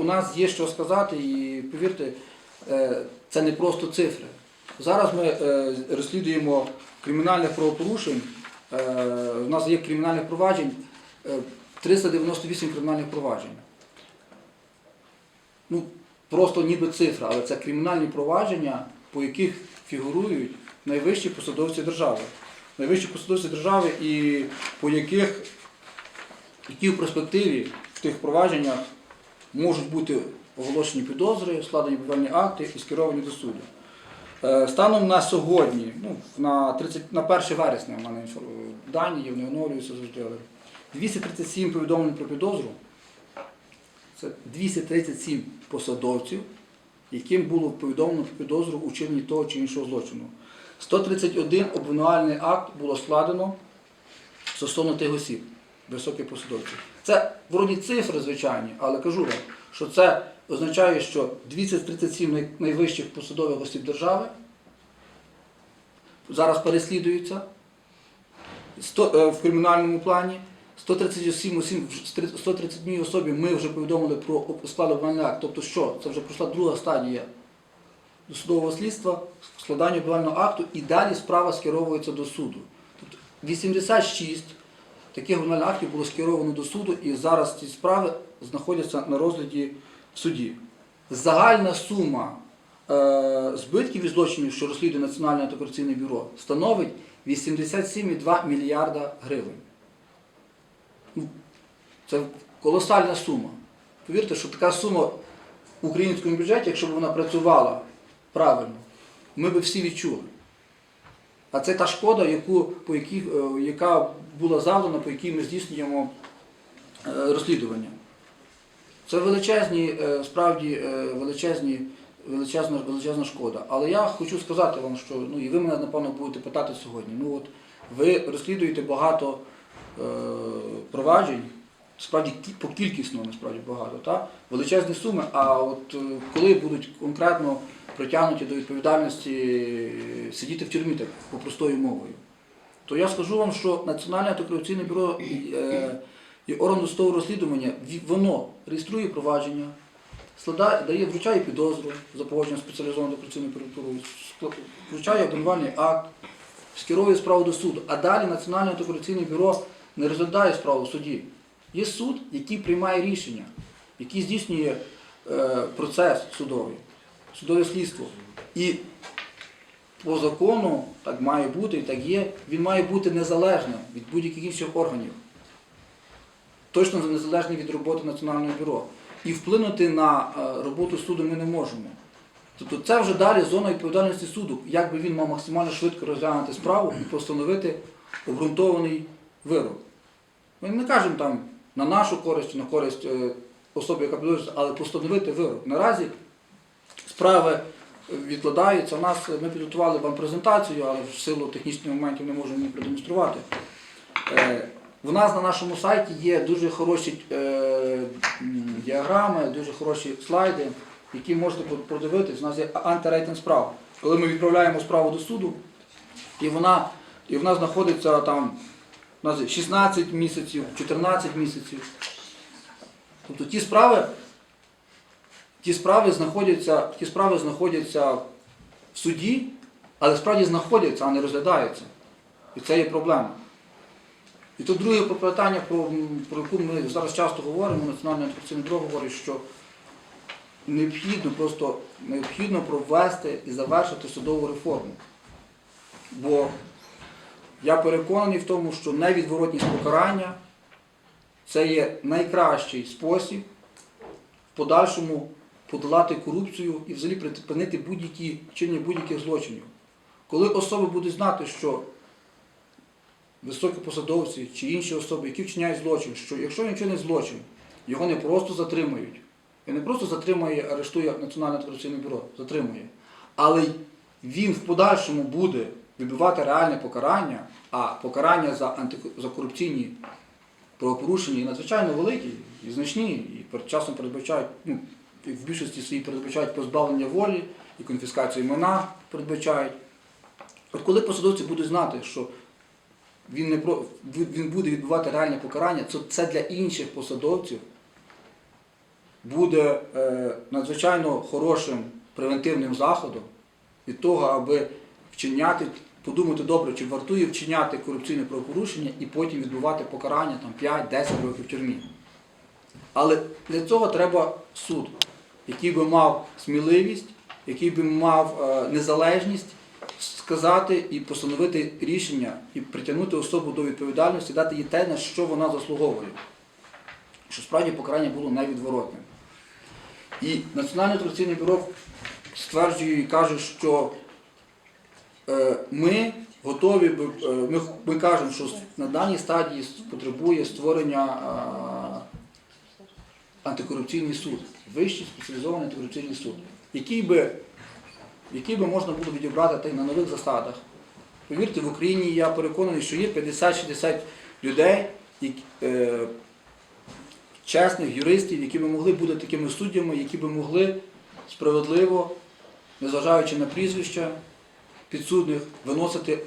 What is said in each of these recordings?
у нас є що сказати, і повірте, е, це не просто цифри. Зараз ми е, розслідуємо кримінальних правопорушень. Е, У нас є кримінальних проваджень, е, 398 кримінальних проваджень. Ну, просто ніби цифра, але це кримінальні провадження, по яких фігурують найвищі посадовці держави. Найвищі посадовці держави і по яких які в перспективі в тих провадженнях можуть бути оголошені підозри, складені обвинувальні акти і скеровані до суду. Е, Станом на сьогодні, ну, на, 30, на 1 вересня в мене дані є, вони оновлюються завжди. але 237 повідомлень про підозру. Це 237 посадовців, яким було повідомлено про підозру у вчиненні того чи іншого злочину. 131 обвинувальний акт було складено стосовно тих осіб, високих посадовців. Це вроді цифри звичайні, але кажу вам, що це означає, що 237 найвищих посадових осіб держави зараз переслідуються 100, е, в кримінальному плані. 137 осіб, 131 особі ми вже повідомили про склад обвинувальний акт. Тобто що? Це вже пройшла друга стадія досудового слідства, складання обвинувального акту і далі справа скеровується до суду. Тобто 86 таких обвинувальних актів було скеровано до суду і зараз ці справи знаходяться на розгляді в суді. Загальна сума е, збитків і злочинів, що розслідує Національне антикорупційне бюро, становить 87,2 мільярда гривень. Ну, Це колосальна сума. Повірте, що така сума в українському бюджеті, якщо б вона працювала правильно, ми б всі відчули. А це та шкода, яку, по якій, е, яка була завдана, по якій ми здійснюємо е, розслідування. Це величезні, е, справді е, величезні, величезна, величезна шкода. Але я хочу сказати вам, що ну і ви мене напевно будете питати сьогодні. Ну от ви розслідуєте багато е, проваджень, справді по кількісно насправді багато, та? величезні суми. А от коли будуть конкретно притягнуті до відповідальності сидіти в тюрмі так простою мовою, то я скажу вам, що Національне антикорупційне бюро е, і орган досудового розслідування воно реєструє провадження, складає, дає, вручає підозру за погодженням спеціалізованою антикорупційною прокуратурою, скла- вручає обвинувальний акт, скерує справу до суду. А далі Національне антикорупційне бюро не розглядає справу в суді. Є суд, який приймає рішення, який здійснює е, процес судовий, судове слідство. І по закону так має бути і так є, він має бути незалежним від будь-яких інших органів. Точно незалежний від роботи Національного бюро. І вплинути на е, роботу суду ми не можемо. Тобто це вже далі зона відповідальності суду, як би він мав максимально швидко розглянути справу і постановити обґрунтований вирок. Ми не кажемо там на нашу користь, на користь е, особи, яка підозрюється, але постановити вирок. Наразі справи відкладаються. У нас ми підготували вам презентацію, але в силу технічних моментів не можемо її продемонструвати. Е, У нас на нашому сайті є дуже хороші е, діаграми, дуже хороші слайди, які можете продивитись. У нас є антирейтинг справ. Коли ми відправляємо справу до суду, і вона, і вона знаходиться там у нас 16 місяців, 14 місяців. Тобто ті справи, ті справи знаходяться, ті справи знаходяться в суді, але справді знаходяться, а не розглядаються. І це є проблема. І тут друге питання, про, про яку ми зараз часто говоримо, Національне антикорупційне бюро говорить, що необхідно просто необхідно провести і завершити судову реформу. Бо я переконаний в тому, що невідворотність покарання це є найкращий спосіб в подальшому подолати корупцію і взагалі припинити будь-які вчинення будь-яких злочинів. Коли особи будуть знати, що високопосадовці чи інші особи, які вчиняють злочин, що якщо він вчинить злочин, його не просто затримують. І не просто затримує, арештує Національне антикорупційне бюро, затримує. Але він в подальшому буде вибивати реальне покарання, а покарання за, антико- за корупційні правопорушення надзвичайно великі і значні, і часом передбачають, ну, в більшості своїй передбачають позбавлення волі і конфіскацію майна передбачають. От коли посадовці будуть знати, що він, не про, він буде відбувати реальне покарання, то це для інших посадовців буде е, надзвичайно хорошим превентивним заходом від того, аби вчиняти, подумати добре, чи вартує вчиняти корупційне правопорушення і потім відбувати покарання там, 5-10 років в тюрмі. Але для цього треба суд, який би мав сміливість, який би мав е, незалежність сказати і постановити рішення і притягнути особу до відповідальності, дати їй те, на що вона заслуговує. Що справді покарання було невідворотним. І Національне антикорупційне бюро стверджує і каже, що е, ми готові, е, ми, кажемо, що на даній стадії потребує створення антикорупційний суд, вищий спеціалізований антикорупційний суд, який би, який би можна було відібрати та й на нових засадах. Повірте, в Україні я переконаний, що є 50-60 людей, які, е, чесних юристів, які би могли бути такими суддями, які би могли справедливо, незважаючи на прізвища підсудних, виносити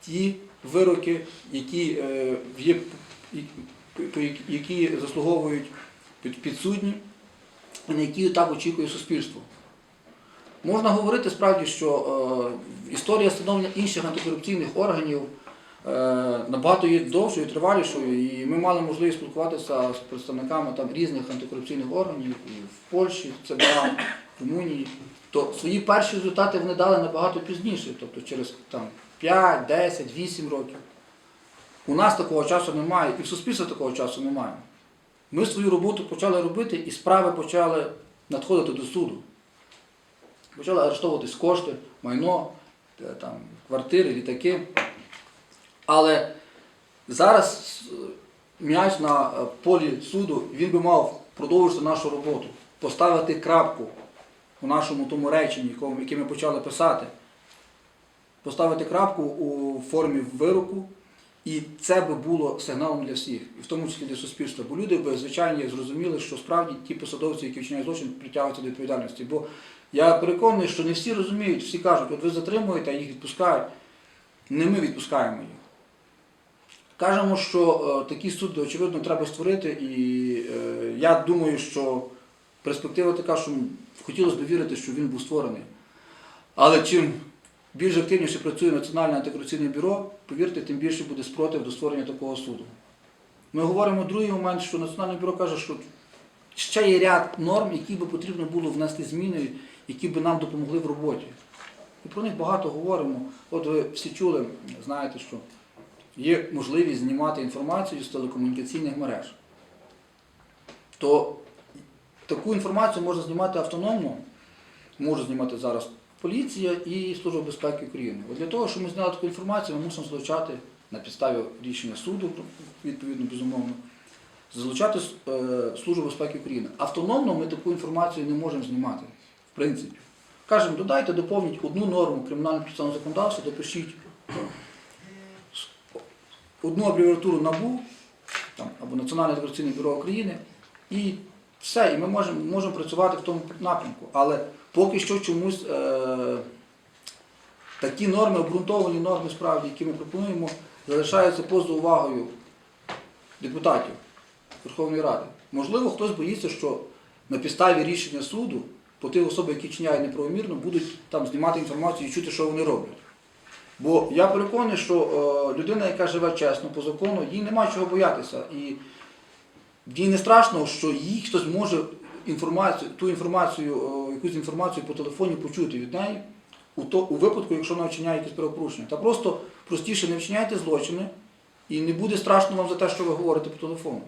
ті вироки, які, е, є, які заслуговують підсудні, і на які так очікує суспільство. Можна говорити справді, що е, історія становлення інших антикорупційних органів е, набагато є довшою, тривалішою, і ми мали можливість спілкуватися з представниками там, різних антикорупційних органів і в Польщі, в ЦБА, в Румунії. То свої перші результати вони дали набагато пізніше, тобто через там, 5, 10, 8 років. У нас такого часу немає, і в суспільстві такого часу немає. Ми свою роботу почали робити, і справи почали надходити до суду. Почали арештовуватись кошти, майно, е, там, квартири, літаки. Але зараз е, м'яч на е, полі суду, він би мав продовжити нашу роботу, поставити крапку у нашому тому реченні, яке ми почали писати, поставити крапку у формі вироку, і це би було сигналом для всіх, і в тому числі для суспільства. Бо люди би, звичайно, зрозуміли, що справді ті посадовці, які вчиняють злочин, притягуються до відповідальності. Бо я переконаний, що не всі розуміють, всі кажуть, от ви затримуєте, а їх відпускають. Не ми відпускаємо їх. Кажемо, що е, такі суди, очевидно, треба створити, і е, я думаю, що перспектива така, що хотілося б вірити, що він був створений. Але чим більш активніше працює Національне антикорупційне бюро, повірте, тим більше буде спротив до створення такого суду. Ми говоримо другий момент, що Національне бюро каже, що ще є ряд норм, які би потрібно було внести зміни, які би нам допомогли в роботі. І про них багато говоримо. От ви всі чули, знаєте, що є можливість знімати інформацію з телекомунікаційних мереж. То таку інформацію можна знімати автономно, може знімати зараз поліція і Служба безпеки України. От для того, щоб ми зняли таку інформацію, ми мусимо залучати на підставі рішення суду, відповідно, безумовно, залучати е, Службу безпеки України. Автономно ми таку інформацію не можемо знімати, в принципі. Кажемо, додайте, доповніть одну норму кримінального процесуального законодавства, допишіть одну абревіатуру НАБУ там, або Національне антикорупційне бюро України, і все, і ми можемо, можемо працювати в тому напрямку. Але поки що чомусь е, такі норми, обґрунтовані норми справді, які ми пропонуємо, залишаються поза увагою депутатів Верховної Ради. Можливо, хтось боїться, що на підставі рішення суду по тих особи, які чиняють неправомірно, будуть там знімати інформацію і чути, що вони роблять. Бо я переконаний, що е, людина, яка живе чесно по закону, їй нема чого боятися. І їй не страшно, що їй хтось може інформацію, ту інформацію, е, якусь інформацію по телефоні почути від неї у, то, у випадку, якщо вона вчиняє якісь правопорушення. Та просто простіше не вчиняйте злочини, і не буде страшно вам за те, що ви говорите по телефону.